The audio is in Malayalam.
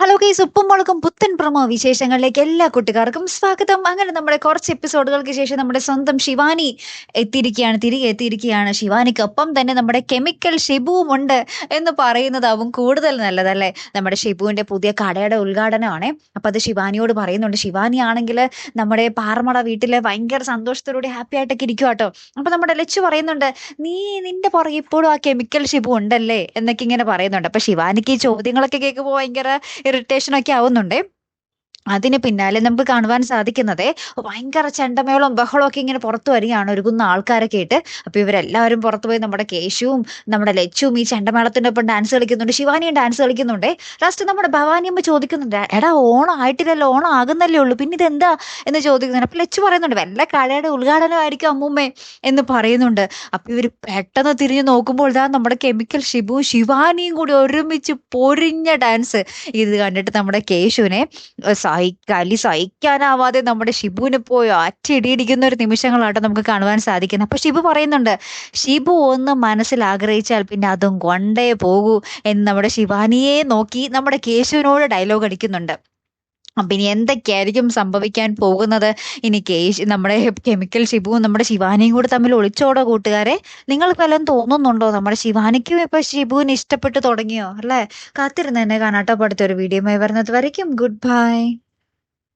ഹലോ കേസ് ഉപ്പും മുളകും പുത്തൻ പ്രമോ വിശേഷങ്ങളിലേക്ക് എല്ലാ കുട്ടികാർക്കും സ്വാഗതം. അങ്ങനെ നമ്മുടെ കുറച്ച് എപ്പിസോഡുകൾക്ക് ശേഷം നമ്മുടെ സ്വന്തം ശിവാനി എത്തിയിരിക്കുകയാണ്. തിരികെ എത്തിയിരിക്കുകയാണ് ശിവാനിക്കൊപ്പം തന്നെ നമ്മുടെ കെമിക്കൽ ഷിബുവും ഉണ്ട് എന്ന് പറയുന്നതാവും കൂടുതൽ നല്ലതല്ലേ? നമ്മുടെ ഷിബുവിന്റെ പുതിയ കടയുടെ ഉദ്ഘാടനമാണ്. അപ്പോൾ അത് ശിവാനിയോട് പറയുന്നുണ്ട്. ശിവാനി ആണെങ്കിൽ നമ്മുടെ പാറമട വീട്ടിൽ ഭയങ്കര സന്തോഷത്തോടുകൂടി ഹാപ്പി ആയിട്ടൊക്കെ ഇരിക്കും കേട്ടോ അപ്പോൾ നമ്മുടെ ലച്ചു പറയുന്നുണ്ട് നീ നിന്റെ പുറകെ ഇപ്പോഴും ആ കെമിക്കൽ ഷിബു ഉണ്ടല്ലേ? എന്നൊക്കെ ഇങ്ങനെ പറയുന്നുണ്ട്. അപ്പോൾ ശിവാനിക്ക് ഈ ചോദ്യങ്ങളൊക്കെ കേൾക്കുമ്പോൾ ഭയങ്കര ഇറിറ്റേഷൻ ഒക്കെ ആവുന്നുണ്ട്. അതിന് പിന്നാലെ നമുക്ക് കാണുവാൻ സാധിക്കുന്നത് ഭയങ്കര ചെണ്ടമേളവും ബഹളവും ഒക്കെ ഇങ്ങനെ പുറത്തു വരികയാണ്. ഒരുങ്ങുന്ന ആൾക്കാരൊക്കെ ആയിട്ട് അപ്പോൾ ഇവരെല്ലാവരും പുറത്തു പോയി നമ്മുടെ കേശുവും നമ്മുടെ ലച്ചുവും ഈ ചെണ്ടമേളത്തിന്റെ ഒപ്പം ഡാൻസ് കളിക്കുന്നുണ്ട്. ശിവാനിയും ഡാൻസ് കളിക്കുന്നുണ്ട്. ലാസ്റ്റ് നമ്മുടെ ഭവാനിയമ്മ ചോദിക്കുന്നുണ്ട് എടാ ഓണം ആയിട്ടില്ലല്ലോ ഓണം ആകുന്നല്ലേ ഉള്ളൂ. പിന്നെ ഇതെന്താ? എന്ന് ചോദിക്കുന്നുണ്ട്. അപ്പോൾ ലച്ചു പറയുന്നുണ്ട് വല്ല കടയുടെ ഉദ്ഘാടനമായിരിക്കും അമ്മൂമ്മേ. എന്ന് പറയുന്നുണ്ട്. അപ്പോൾ ഇവർ പെട്ടെന്ന് തിരിഞ്ഞു നോക്കുമ്പോൾ ഇതാ നമ്മുടെ കെമിക്കൽ ഷിബു ശിവാനിയും കൂടി ഒരുമിച്ച് പൊരിഞ്ഞ ഡാൻസ് ഇത് കണ്ടിട്ട് നമ്മുടെ കേശുവിനെ സഹിക്കലി സഹിക്കാനാവാതെ നമ്മുടെ ഷിബുവിനെ പോയി അറ്റിടിയിടിക്കുന്ന ഒരു നിമിഷങ്ങളാട്ടോ നമുക്ക് കാണുവാൻ സാധിക്കുന്നത്. അപ്പൊ ഷിബു പറയുന്നുണ്ട് ഷിബു ഒന്ന് മനസ്സിൽ ആഗ്രഹിച്ചാൽ പിന്നെ അതും കൊണ്ടേ പോകൂ എന്ന് നമ്മുടെ ശിവാനിയെ നോക്കി നമ്മുടെ കേശുവിനോട് ഡയലോഗ് അടിക്കുന്നുണ്ട്. അപ്പം ഇനി എന്തൊക്കെയായിരിക്കും സംഭവിക്കാൻ പോകുന്നത്? ഇനി കേശ് നമ്മുടെ കെമിക്കൽ ഷിബുവും നമ്മുടെ ശിവാനിയും കൂടെ തമ്മിൽ ഒളിച്ചോടോ കൂട്ടുകാരെ? നിങ്ങൾക്ക് വല്ലതും തോന്നുന്നുണ്ടോ? നമ്മുടെ ശിവാനിക്കും ഇപ്പൊ ഷിബുവിന് ഇഷ്ടപ്പെട്ടു തുടങ്ങിയോ? അല്ലേ? കാത്തിരുന്ന് തന്നെ കാണാട്ടോ. അടുത്തൊരു വീഡിയോ വരുന്നത് വരയ്ക്കും. Good bye